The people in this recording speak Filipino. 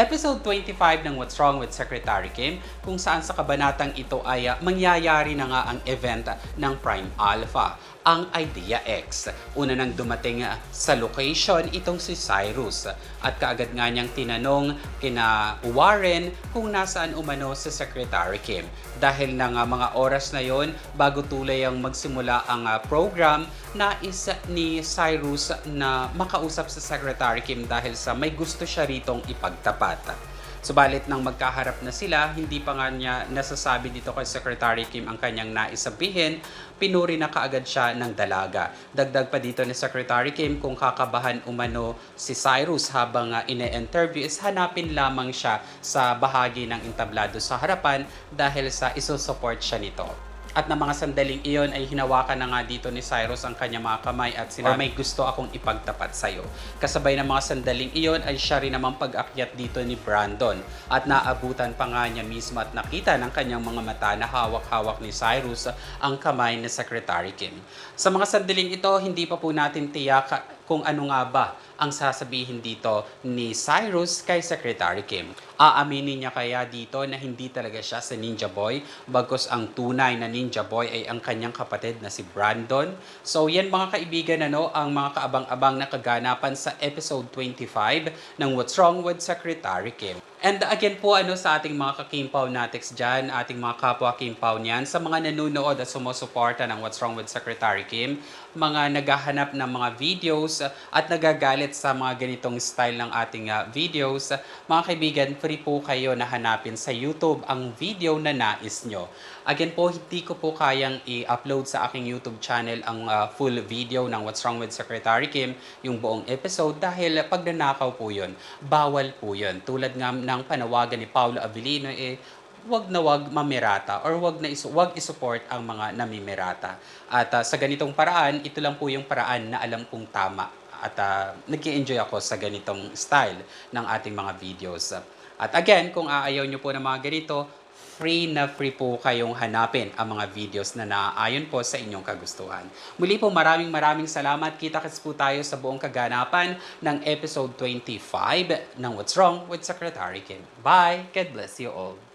episode 25 ng What's Wrong with Secretary Kim kung saan sa kabanatang ito ay ah, mangyayari na nga ang event ng Prime Alpha, ang Idea X. Una nang dumating ah, sa location itong si Cyrus at kaagad nga niyang tinanong kina Warren kung nasaan umano si Secretary Kim. Dahil na nga mga oras na yon bago tulay ang magsimula ang ah, program, nais ni Cyrus na makausap sa Secretary Kim dahil sa may gusto siya ritong ipagtapat. Subalit nang magkaharap na sila, hindi pa nga niya nasasabi dito kay Secretary Kim ang kanyang nais sabihin, pinuri na kaagad siya ng dalaga. Dagdag pa dito ni Secretary Kim kung kakabahan umano si Cyrus habang uh, ine-interview is hanapin lamang siya sa bahagi ng entablado sa harapan dahil sa isusupport siya nito. At na mga sandaling iyon ay hinawakan na nga dito ni Cyrus ang kanyang mga kamay at sinabi, "Or may gusto akong ipagtapat sa'yo. Kasabay ng mga sandaling iyon ay siya rin namang pag-akyat dito ni Brandon. At naabutan pa nga niya mismo at nakita ng kanyang mga mata na hawak-hawak ni Cyrus ang kamay ni Secretary Kim. Sa mga sandaling ito, hindi pa po natin tiyak kung ano nga ba ang sasabihin dito ni Cyrus kay Secretary Kim. Aaminin niya kaya dito na hindi talaga siya si Ninja Boy, bagkus ang tunay na Ninja Boy ay ang kanyang kapatid na si Brandon. So yan mga kaibigan ano, ang mga kaabang-abang na kaganapan sa episode 25 ng What's Wrong with Secretary Kim. And again po ano sa ating mga kakimpaw natics dyan, ating mga kapwa kimpaw niyan, sa mga nanonood at sumusuporta ng What's Wrong with Secretary Kim, mga naghahanap ng mga videos at nagagalit sa mga ganitong style ng ating uh, videos, mga kaibigan, free po kayo na hanapin sa YouTube ang video na nais nyo. Again po, hindi ko po kayang i-upload sa aking YouTube channel ang uh, full video ng What's Wrong with Secretary Kim, yung buong episode, dahil pag nanakaw po yun, bawal po yun. Tulad nga ng panawagan ni Paulo Avellino, eh, wag na wag mamirata or wag na isu- wag isupport ang mga namimirata. At uh, sa ganitong paraan, ito lang po yung paraan na alam kong tama at uh, nag-enjoy ako sa ganitong style ng ating mga videos. At again, kung aayaw nyo po ng mga ganito, free na free po kayong hanapin ang mga videos na naaayon po sa inyong kagustuhan. Muli po maraming maraming salamat. Kita-kits po tayo sa buong kaganapan ng episode 25 ng What's Wrong with Secretary Kim. Bye! God bless you all.